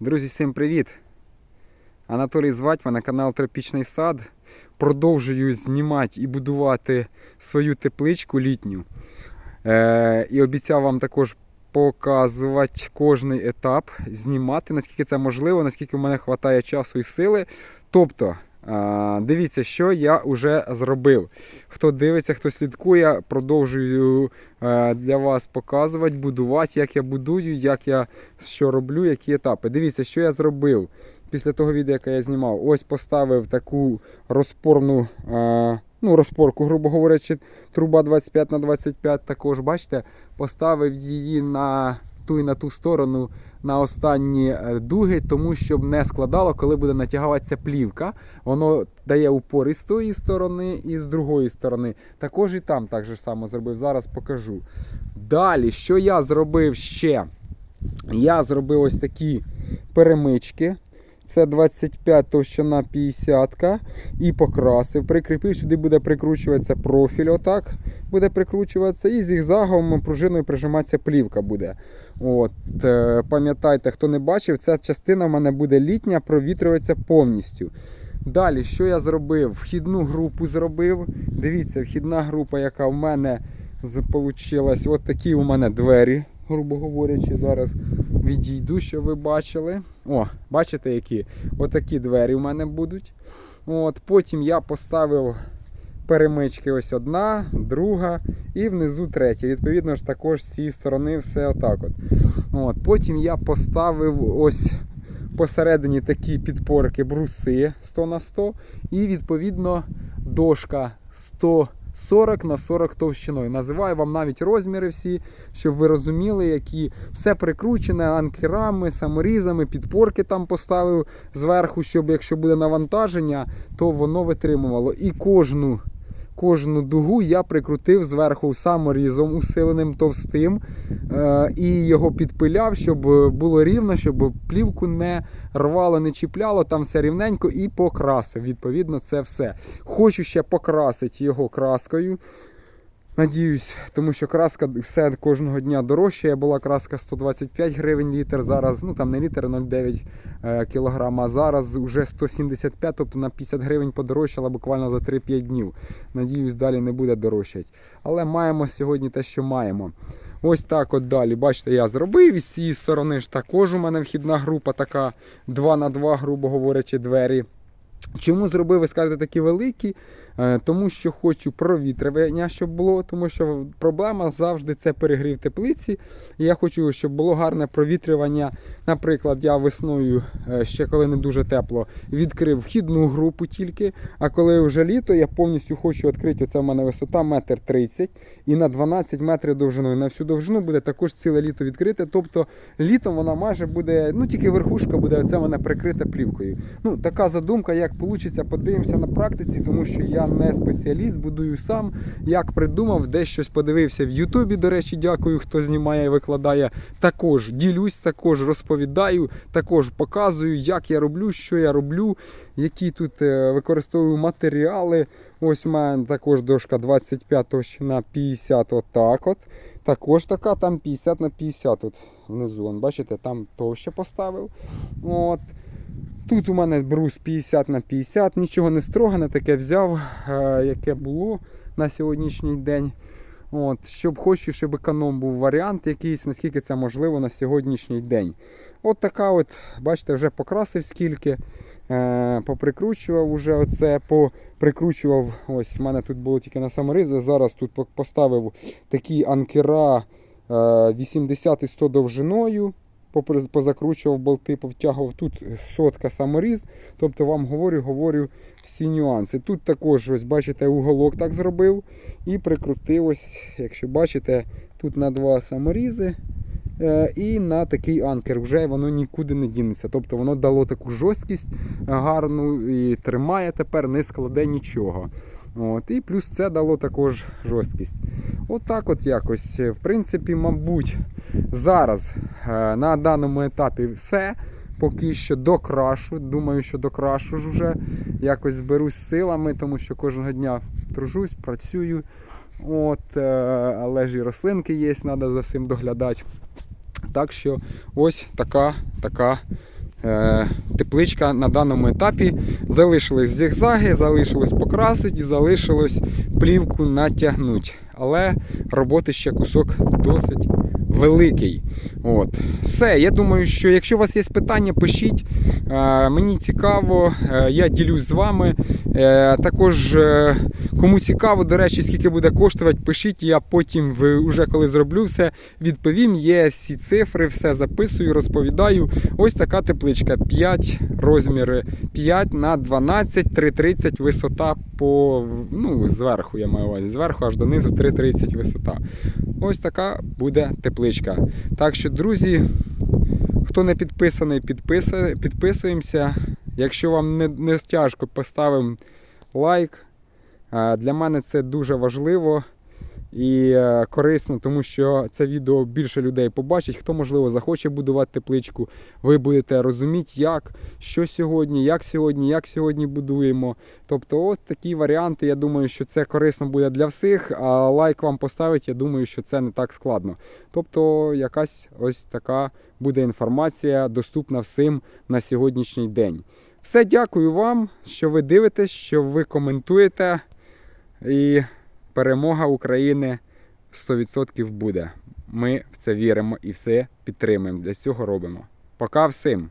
Друзі, всім привіт! Анатолій звать мене канал Тропічний сад. Продовжую знімати і будувати свою тепличку літню. Е, і обіцяв вам також показувати кожний етап, знімати, наскільки це можливо, наскільки в мене вистачає часу і сили. Тобто, дивіться, що я вже зробив. Хто дивиться, хто слідкує, продовжую е, для вас показувати, будувати, як я будую, як я що роблю, які етапи. Дивіться, що я зробив після того відео, яке я знімав. Ось поставив таку розпорну. е, Ну, розпорку, грубо говорячи, труба 25 на 25 також, бачите, поставив її на ту і на ту сторону на останні е, дуги, тому щоб не складало, коли буде натягуватися плівка. Воно дає упор і з тої сторони, і з другої сторони. Також і там так же само зробив. Зараз покажу. Далі, що я зробив ще? Я зробив ось такі перемички. Це 25 товщина 50 і покрасив. Прикріпив, сюди буде прикручуватися профіль. Отак буде прикручуватися. І зігзагом пружиною прижиматися плівка буде. От, е, Пам'ятайте, хто не бачив, ця частина в мене буде літня, провітрюється повністю. Далі, що я зробив? Вхідну групу зробив. Дивіться, вхідна група, яка в мене получилась. От такі у мене двері, грубо говорячи, зараз відійду, що ви бачили. О, бачите, які? Отакі двері у мене будуть. От, Потім я поставив перемички ось одна, друга і внизу третя. Відповідно ж, також з цієї сторони все отак. От. От, Потім я поставив ось посередині такі підпорки бруси 100 на 100 і відповідно дошка 100 40 на 40 товщиною. Називаю вам навіть розміри всі, щоб ви розуміли, які все прикручене анкерами, саморізами, підпорки там поставив зверху, щоб якщо буде навантаження, то воно витримувало. І кожну. Кожну дугу я прикрутив зверху саморізом усиленим товстим е, і його підпиляв, щоб було рівно, щоб плівку не рвало, не чіпляло, там все рівненько і покрасив. Відповідно, це все. Хочу ще покрасити його краскою. Надіюсь, тому що краска все кожного дня дорожчає. Була краска 125 гривень літр. Зараз, ну там не літр, 0,9 е, кілограма, а зараз вже 175, тобто на 50 гривень подорожчала буквально за 3-5 днів. Надіюсь, далі не буде дорожчати. Але маємо сьогодні те, що маємо. Ось так от далі. Бачите, я зробив. І з цієї сторони ж також у мене вхідна група, така 2 на 2, грубо говорячи, двері. Чому зробив, ви такі великі? Е, Тому що хочу провітрювання, щоб було, тому що проблема завжди це перегрів теплиці. І я хочу, щоб було гарне провітрювання. Наприклад, я весною, е, ще коли не дуже тепло, відкрив вхідну групу тільки. А коли вже літо, я повністю хочу відкрити. Оце в мене висота 1,30 м і на 12 метрів довжиною. На всю довжину буде також ціле літо відкрите. Тобто літом вона майже буде, ну тільки верхушка буде оце вона прикрита плівкою. Ну, така задумка, як вийде, подивимося на практиці, тому що я не спеціаліст, будую сам. Як придумав, десь щось подивився в Ютубі. До речі, дякую, хто знімає і викладає. Також ділюсь, також розповідаю, також показую, як я роблю, що я роблю, які тут е, використовую матеріали. Ось у мене також дошка 25 товщина 50 отак от. Також така там 50 на 50 от внизу. Бачите, там товще поставив. От. Тут у мене брус 50 на 50, нічого не строгане, таке взяв, е, яке було на сьогоднішній день. От, Щоб хочу, щоб економ був варіант якийсь, наскільки це можливо на сьогоднішній день. От така от, бачите, вже покрасив скільки, е, поприкручував уже оце, поприкручував. Ось в мене тут було тільки на саморизи. Зараз тут поставив такі анкера е, 80 і 100 довжиною. Позакручував болти, повтягував тут сотка саморіз. Тобто вам говорю, говорю всі нюанси. Тут також, ось бачите, уголок так зробив і прикрутив ось, якщо бачите, тут на два саморізи. е, І на такий анкер вже воно нікуди не дінеться. Тобто воно дало таку жорсткість гарну і тримає тепер, не складе нічого. От, І плюс це дало також жорсткість. От от якось. В принципі, мабуть, зараз е, на даному етапі все. Поки що докрашу. Думаю, що докрашу ж вже. Якось зберусь силами, тому що кожного дня тружусь, працюю. От, е, але ж і рослинки є, треба за всім доглядати. Так що ось така, така тепличка на даному етапі. Залишились зігзаги, залишилось покрасити, залишилось плівку натягнути. Але роботи ще кусок досить великий. От. Все, я думаю, що якщо у вас є питання, пишіть. Е, Мені цікаво, е, я ділюсь з вами. Е, Також, кому цікаво, до речі, скільки буде коштувати, пишіть. Я потім, в- уже коли зроблю все, відповім. Є всі цифри, все записую, розповідаю. Ось така тепличка. 5 розміри 5 на 12, 3,30 висота по ну, зверху, я маю увазі. Зверху аж донизу 3,30 висота. Ось така буде тепличка. Так що, друзі, хто не підписаний, підписує, підписуємося. Якщо вам не, не тяжко, поставимо лайк. Для мене це дуже важливо і е, корисно, тому що це відео більше людей побачить. Хто, можливо, захоче будувати тепличку, ви будете розуміти, як, що сьогодні, як сьогодні, як сьогодні будуємо. Тобто, от такі варіанти. Я думаю, що це корисно буде для всіх. А лайк вам поставить, я думаю, що це не так складно. Тобто, якась ось така буде інформація доступна всім на сьогоднішній день. Все, дякую вам, що ви дивитесь, що ви коментуєте. І перемога України 100% буде. Ми в це віримо і все підтримуємо. Для цього робимо. Пока всім!